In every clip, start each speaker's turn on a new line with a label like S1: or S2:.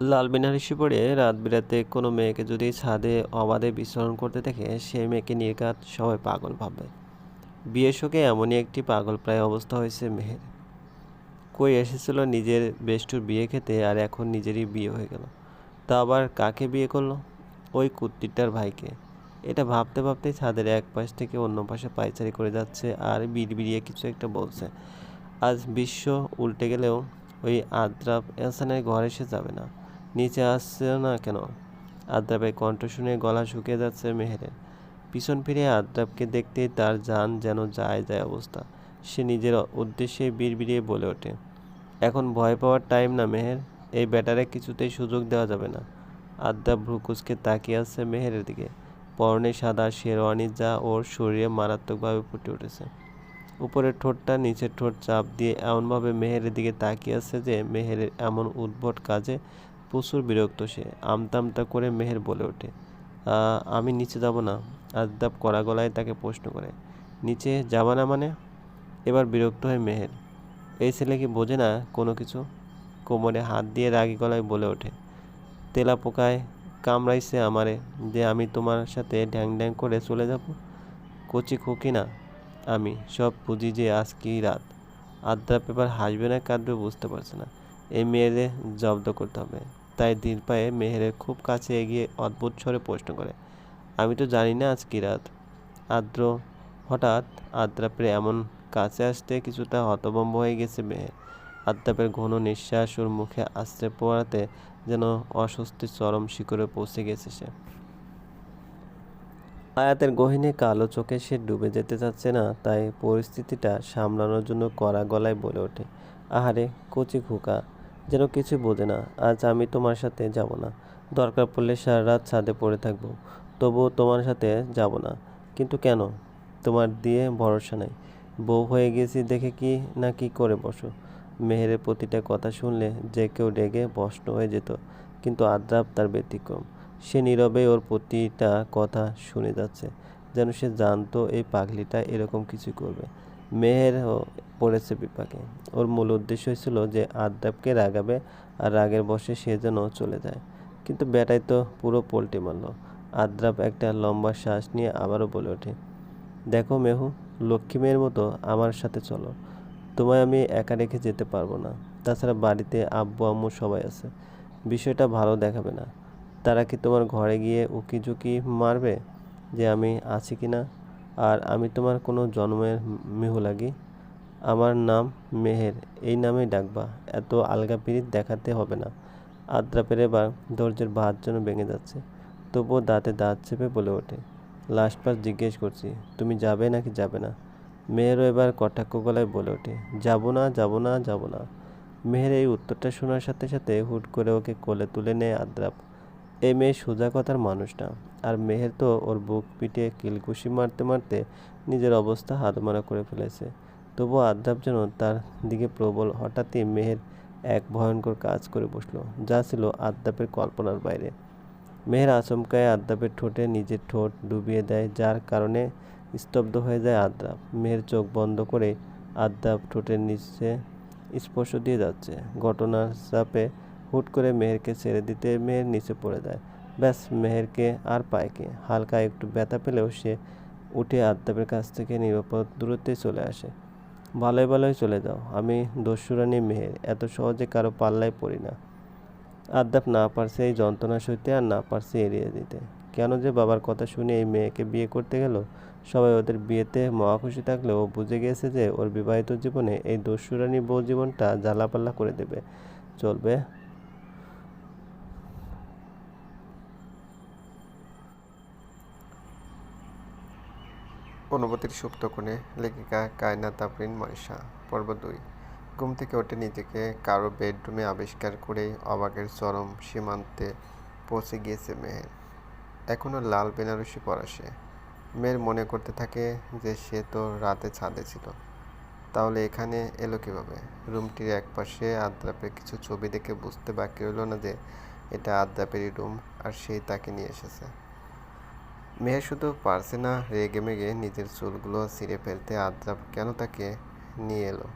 S1: লাল বেনারসি পরে রাত বিরাতে কোনো মেয়েকে যদি ছাদে অবাধে বিচরণ করতে দেখে, সে মেয়েকে নির্ঘাত সবাই পাগল ভাববে। বিয়ের শোকে এমনই একটি পাগল প্রায় অবস্থা হয়েছে মেহের। কই এসেছিল নিজের বেষ্টুর বিয়ে খেতে আর এখন নিজেরই বিয়ে হয়ে গেল? তা আবার কাকে বিয়ে করল? ওই কুত্তিটার ভাইকে। এটা ভাবতে ভাবতেই ছাদের এক পাশ থেকে অন্য পাশে পায়চারি করে যাচ্ছে আর বিড়বিড়িয়ে কিছু একটা বলছে। আজ বিশ্ব উল্টে গেলেও ওই আদ্রাব এহসানের ঘরে সে যাবে না। নিচে আসছে না কেন? আদ্রাবের কণ্ঠ শুনে গলা শুকিয়ে যাচ্ছে মেহেরের। পিছন ফিরে আদ্রাবকে দেখতেই তার যান যেন যায় যায় অবস্থা। সে নিজের উদ্দেশ্যে বিড়বিড়িয়ে বলে ওঠে, এখন ভয় পাওয়ার টাইম না মেহের, এই ব্যাটারে কিছুতেই সুযোগ দেওয়া যাবে না। আদ্রাব ভ্রুকুচকে তাকিয়ে আছে মেহেরের দিকে। পরনে সাদা শেরওয়ানি যা ওর শরীরে মারাত্মকভাবে ফুটে উঠেছে। উপরের ঠোঁটটা নিচের ঠোঁট চাপ দিয়ে এমনভাবে মেহেরের দিকে তাকিয়ে আছে যে মেহেরের এমন উদ্ভট কাজে প্রচুর বিরক্ত সে। আমতা আমতা করে মেহের বলে ওঠে আমি নিচে যাব না। আদ্যাপ কড়া গলায় তাকে প্রশ্ন করে, নিচে যাবা না মানে? এবার বিরক্ত হয় মেহের, এই ছেলে কি বোঝে না কোনো কিছু? কোমরে হাত দিয়ে রাগী গলায় বলে ওঠে, তেলা পোকায় কামড়াইছে আমারে, যে আমি তোমার সাথে ড্যাং ড্যাং করে চলে যাব? কচি খুকি না? আমি, সব বুঝি যে আজ কি রাত। আদ্রা পেপার হাসবে না, কাঁদবে বুঝতে পারছে না। এই মেয়েদের জব্দ করতে হবে। তাই দিন পায়ে মেহেরের খুব কাছে এগিয়ে অদ্ভুত স্বরে প্রশ্ন করে, আমি তো জানি না আজ কি রাত। আদ্র হঠাৎ আদ্রাপের এমন কাছে আসতে কিছুটা হতভম্ব হয়ে গেছে মেহের। আদ্রাপের ঘন নিঃশ্বাস ওর মুখে আশ্রে পড়াতে যেন অস্বস্তির চরম শিখরে পৌঁছে গেছে সে। আয়াতের গহিনে কালো চোখে সে ডুবে যেতে চাচ্ছে না, তাই পরিস্থিতিটা সামলানোর জন্য কড়া গলায় বলে ওঠে, আহারে, কচি খোকা যেন কিছু বোঝে না। আজ আমি তোমার সাথে যাব না। দরকার পড়লে সারা রাত ছাদে পড়ে থাকব। তবুও তোমার সাথে যাব না। কিন্তু কেন? তোমার দিয়ে ভরসা নাই। বউ হয়ে গেছি দেখে কি না কি করে বসো। মেহেরের প্রতিটা কথা শুনলে যে কেউ রেগে ভস্ম হয়ে যেত। কিন্তু আদ্রাব তার ব্যতিক্রম। সে নীরবে ওর প্রতিটা কথা শুনে যাচ্ছে। যেন সে জানতো এই পাগলিটা এরকম কিছু করবে। মেহেরও পড়েছে বিপাকে। ওর মূল উদ্দেশ্য ছিল যে আদ্রাবকে রাগাবে আর রাগের বসে সে যেন চলে যায়। কিন্তু বেটাই তো পুরো পোল্টি মারল। আদ্রাব একটা লম্বা শ্বাস নিয়ে আবারও বলে ওঠে, দেখো মেহু, লক্ষ্মী মেয়ের মতো আমার সাথে চলো। তোমায় আমি একা রেখে যেতে পারব না। তাছাড়া বাড়িতে আব্বু, আম্মু সবাই আছে। বিষয়টা ভালো দেখাবে না। তারা কি তোমার ঘরে গিয়ে উকি ঝুঁকি মারবে যে আমি আছি কি না আর আমি তোমার কোনো জন্মের মেহু লাগি। আমার নাম মেহের, এই নামেই ডাকবা। এত আলগা পিরিত দেখাতে হবে না। আদ্রাপের এবার ধৈর্যের ভাত যেন ভেঙে যাচ্ছে, তবুও দাঁতে দাঁত চেপে বলে ওঠে। লাস্ট পাস জিজ্ঞেস করছি, তুমি যাবে নাকি যাবে না? মেয়েরও এবার কটাক্ষ গলায় বলে ওঠে, যাব না যাব না যাব না। মেহের এই উত্তরটা শোনার সাথে সাথে হুট করে ওকে কোলে তুলে নেয় আদ্রাপ এই মেয়ে সোজা কথার মানুষ না আর মেহের তো ওর বুক পিটে কিলকুশি মারতে মারতে নিজের অবস্থা হাতমারা করে ফেলেছে। তবুও আদ্রাপ যেন তার দিকে প্রবল হঠাৎই মেহের এক ভয়ঙ্কর কাজ করে বসল, যা ছিল আদ্রাপের কল্পনার বাইরে। মেহের আচমকায় আদ্রাপের ঠোঁটে নিজের ঠোঁট ডুবিয়ে দেয়, যার কারণে স্তব্ধ হয়ে যায় আদ্রাপ মেহের চোখ বন্ধ করে আদ্রাপ ঠোঁটের নিচে স্পর্শ দিয়ে যাচ্ছে। ঘটনার চাপে হুট করে মেহেরকে ছেড়ে দিতে মেহের নিচে পড়ে যায়। ব্যাস, মেহেরকে আর পায় কি হালকা একটু ব্যথা পেলেও সে উঠে আদ্রাপের কাছ থেকে নিরাপদ দূরত্বে চলে আসে। ভালোই ভালোই চলে যাও। আমি দস্যুরানী মেহের, এত সহজে কারও পাল্লায় পড়ি না। আদ্যাপ না পারছে এই যন্ত্রণা সইতে আর না পারছে এড়িয়ে দিতে। কেন যে বাবার কথা শুনে এই মেয়েকে বিয়ে করতে গেল? সবাই ওদের বিয়েতে মহাখুশি থাকলেও বুঝে গেছে যে ওর বিবাহিত জীবনে এই দস্যুরানী বউ জীবনটা জ্বালাপাল্লা করে দেবে। চলবে।
S2: অনুভূতির সুপ্ত কোণে লেখিকা কায়না তাপরিন মনীষা, পর্ব দুই। ঘুম থেকে ওঠে নিজেকে কারও বেডরুমে আবিষ্কার করেই অবাকের চরম সীমান্তে পৌঁছে গিয়েছে মেহের। এখনও লাল বেনারসি পরা সে। মেয়ের মনে করতে থাকে যে সে তো রাতে ছাদে ছিল। তাহলে এখানে এলো কীভাবে? রুমটির একপাশে আদ্রাপের কিছু ছবি দেখে বুঝতে বাকি রইল না যে এটা আদ্রাপেরই রুম, আর সেই তাকে নিয়ে এসেছে। মেয়ে শুধু পারছে না, রেগে মেগে নিজের চুলগুলো ছিঁড়ে ফেলতে আদ্রাপ কেন তাকে নিয়ে এলো?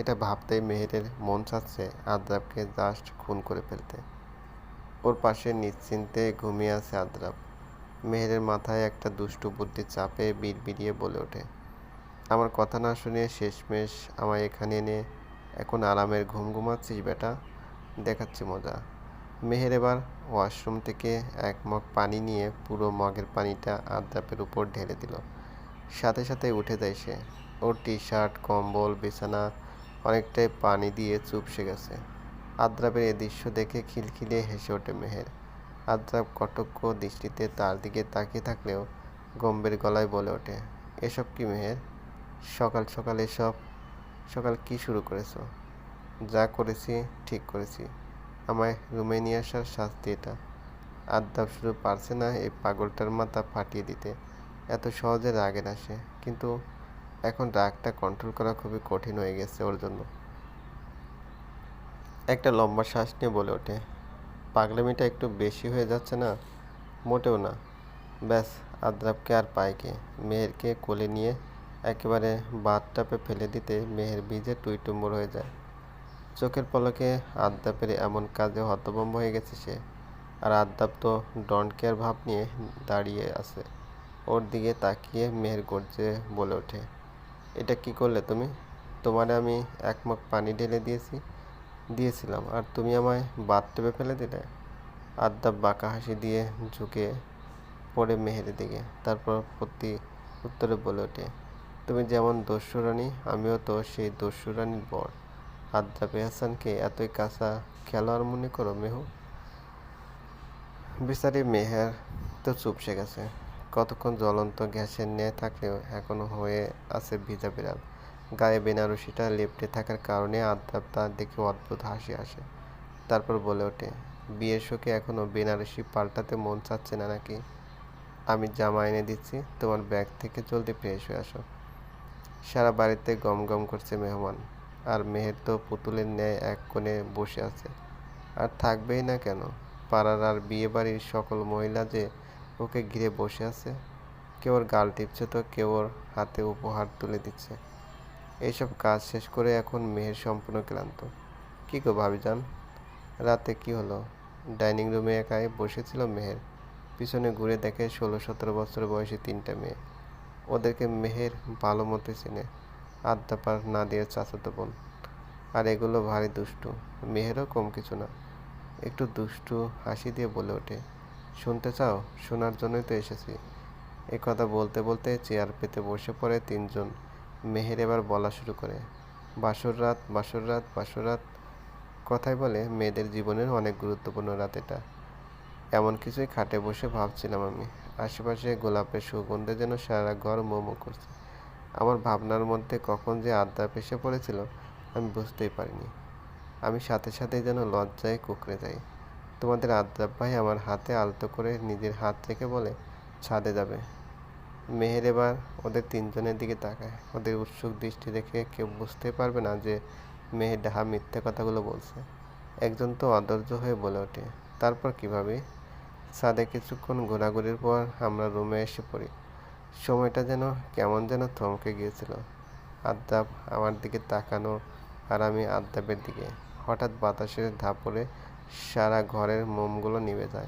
S2: এটা ভাবতেই মেহেরের মন চাচ্ছে আদ্রাপকে জাস্ট খুন করে ফেলতে। ওর পাশে নিশ্চিন্তে ঘুমিয়ে আছে আদ্রাপ মেহেরের মাথায় একটা দুষ্টু বুদ্ধি চাপে বিড়বিড়িয়ে বলে ওঠে, আমার কথা না শুনে শেষমেশ আমায় এখানে এনে এখন আরামের ঘুম ঘুমাচ্ছিস বেটা? দেখাচ্ছি মজা। মেহের এবার ওয়াশরুম থেকে এক মগ পানি নিয়ে পুরো মগের পানিটা আদ্রাপের উপর ঢেলে দিল। সাথে সাথে উঠে যায় সে। ওর টি শার্ট কম্বল, বিছানা অনেকটাই পানি দিয়ে চুপসে গেছে। আদ্রাপের এ দৃশ্য দেখে খিলখিলিয়ে হেসে ওঠে মেহের। আদ্রাপ কটক্ষ দৃষ্টিতে তার দিকে তাকিয়ে থাকলেও গম্ভীর গলায় বলে ওঠে, এসব কি মেহের? সকাল সকাল এসব? সকাল কি শুরু করেছ? যা করেছি, ঠিক করেছি। আমায় রুমে নিয়ে আসার শাস্তি এটা। আদ্যাপ শুধু পারছে না এই পাগলটার মাথা ফাটিয়ে দিতে। এত সহজে রাগে না সে। কিন্তু এখন রাগটা কন্ট্রোল করা খুবই কঠিন হয়ে গেছে ওর জন্য। একটা লম্বা শ্বাস নিয়ে বলে ওঠে, পাগলামিটা একটু বেশি হয়ে যাচ্ছে না? মোটেও না। ব্যাস আদ্রাপকে আর পায়কে মেহেরকে কোলে নিয়ে একেবারে বাথটাপে ফেলে দিতে মেহের ভিজে টুইটুম্বর হয়ে যায়। চোখের পলকে আদ্যাপের এমন কাজে হতভম্ব হয়ে গেছে সে। আর আদ্যাপ তো ডন্ট কেয়ার ভাব নিয়ে দাঁড়িয়ে আছে। ওর দিকে তাকিয়ে মেহের গর্জে বলে ওঠে, এটা কি করলে তুমি? তোমারে আমি এক পানি ঢেলে দিয়েছি, দিয়েছিলাম। আর তুমি আমায় বাদ টেপে ফেলে দিলে? আদ্যাপ বাঁকা হাসি দিয়ে ঝুঁকে পড়ে মেহের দিকে, তারপর প্রতি উত্তরে বলে ওঠে, তুমি যেমন দস্যু রানী, আমিও তো সেই দস্যু রানীর বর। আদ্রাপে হাসানকে এতই কাঁচা খেলোয়াড় মনে করো মেহু। বিচারি মেহের তো চুপসে গেছে। কতক্ষণ জ্বলন্ত গ্যাসের ন্যায় থাকলেও এখনও হয়ে আছে ভিজা বিড়াল। গায়ে বেনারসিটা লেপটে থাকার কারণে আদ্রাপ তার দেখে অদ্ভুত হাসি আসে। তারপর বলে ওঠে, বিয়ের শোকে এখনও বেনারসি পাল্টাতে মন চাচ্ছে না নাকি? আমি জামা এনে দিচ্ছি, তোমার ব্যাগ থেকে জলদি ফ্রেশ হয়ে আসো। সারা বাড়িতে গম গম করছে মেহমান। আর মেহের তো পুতুলের ন্যায় এক কোণে বসে আছে। আর থাকবেই না কেন? পাড়ার আর বিয়ে বাড়ির সকল মহিলা যে ওকে ঘিরে বসে আছে। কেউ ওর গাল টিপছে তো কেউ ওর হাতে উপহার তুলে দিচ্ছে। এইসব কাজ শেষ করে এখন মেহের সম্পূর্ণ ক্লান্ত। কী গো ভাবিজান? রাতে কি হলো? ডাইনিং রুমে একাই বসেছিল মেহের। পিছনে ঘুরে দেখে ষোলো সতেরো বছর বয়সী তিনটা মেয়ে। ওদেরকে মেহের ভালো মতো চেনে। আদ্যাপার নাদিয়ার চাচাতো বোন। আর এগুলো ভারী দুষ্টু, মেহেরও কম কিছু না। একটু দুষ্টু হাসি দিয়ে বলে ওঠে, শুনতে চাও? শোনার জন্যই তো এসেছি। এ কথা বলতে বলতে চেয়ার পেতে বসে পড়ে তিনজন। মেহের এবার বলা শুরু করে, বাসর রাত বাসর রাত বাসর রাত। কথাই বলে মেয়েদের জীবনের অনেক গুরুত্বপূর্ণ রাত এটা। এমন কিছুই খাটে বসে ভাবছিলাম আমি। আশেপাশে গোলাপের সুগন্ধে যেন সারা ঘর মোমো করছে। আমার ভাবনার মধ্যে কখন যে আড্ডা পেশে পড়েছিল, আমি বুঝতেই পারিনি। আমি সাথে সাথেই যেন লজ্জায় কুকড়ে যাই। তোমাদের আদ্রাপ ভাই আমার হাতে আলতো করে নিজের হাত থেকে বলে, ছাদে যাবে। মেহের এবার ওদের তিনজনের দিকে তাকায়। ওদের উৎসুক দৃষ্টি দেখে কেউ বুঝতে পারবে না যে মেহের ডাহা মিথ্যে কথাগুলো বলছে। একজন তো অধৈর্য হয়ে বলে ওঠে, তারপর কীভাবে? ছাদে কিছুক্ষণ ঘোরাঘুরির পর আমরা রুমে এসে পড়ি। সময়টা যেন কেমন যেন থমকে গিয়েছিল। আদ্যাপ আমার দিকে তাকানো আর আমি আদ্যাপের দিকে। হঠাৎ বাতাসের ধাপড়ে সারা ঘরের মোমগুলো নিভে যায়।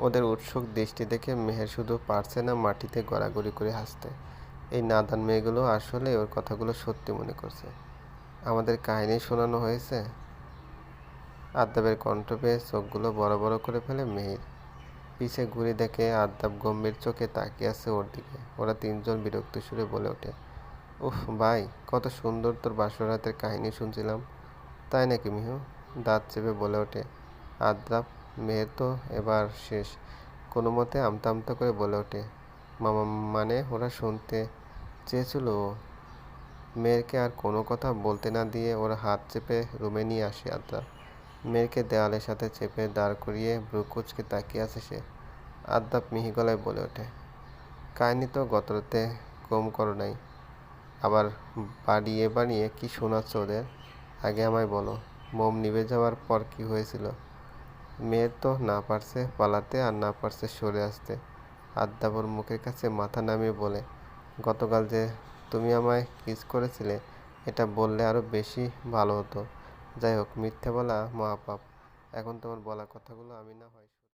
S2: ওদের উৎসুক দৃষ্টি দেখে মেহের শুধু পারছে না মাটিতে গড়াগড়ি করে হাসতে। এই নাদান মেয়েগুলো আসলে ওর কথাগুলো সত্যি মনে করছে। আমাদের কাহিনী শোনানো হয়েছে? আদ্যাপের কণ্ঠ পেয়ে চোখগুলো বড় বড় করে ফেলে মেহির। পিছে ঘুরে দেখে আদ্যাপ গম্ভীর চোখে তাকিয়ে আছে ওর দিকে। ওরা তিনজন বিরক্ত সুরে বলে ওঠে, উফ ভাই, কত সুন্দর তোর বাসর রাতের কাহিনী শুনছিলাম। তাই নাকি মিহু? দাঁত চেপে বলে ওঠে আদ্রাপ মেয়ের তো এবার শেষ। কোনো মতে আমতা আমতা করে বলে ওঠে, মামা মানে ওরা শুনতে চেয়েছিল? মেয়েরকে আর কোনো কথা বলতে না দিয়ে ওরা হাত চেপে রুমে নিয়ে আসে আদ্রাপ মেয়েরকে দেওয়ালের সাথে চেপে দাঁড় করিয়ে ব্রুকুচকে তাকিয়ে আছে সে। আদ্যাপ মিহি গলায় বলে ওঠে। কাহিনি তো গত রাতে কম করো নাই। আবার বাড়িয়ে বাড়িয়ে কি শোনাচ্ছ ওদের? আগে আমায় বলো, মোম নিভে যাওয়ার পর কি হয়েছিল? মেয়ের তো না পারছে পালাতে আর না পারছে সরে আসতে। আদ্যাবর মুখের কাছে মাথা নামিয়ে বলে, গতকাল যে তুমি আমায় কিস করেছিলে, এটা বললে আরও বেশি ভালো হতো। যাই হোক, মিথ্যে বলা মহাপাপ। এখন তোমার বলা কথাগুলো আমি না হয়।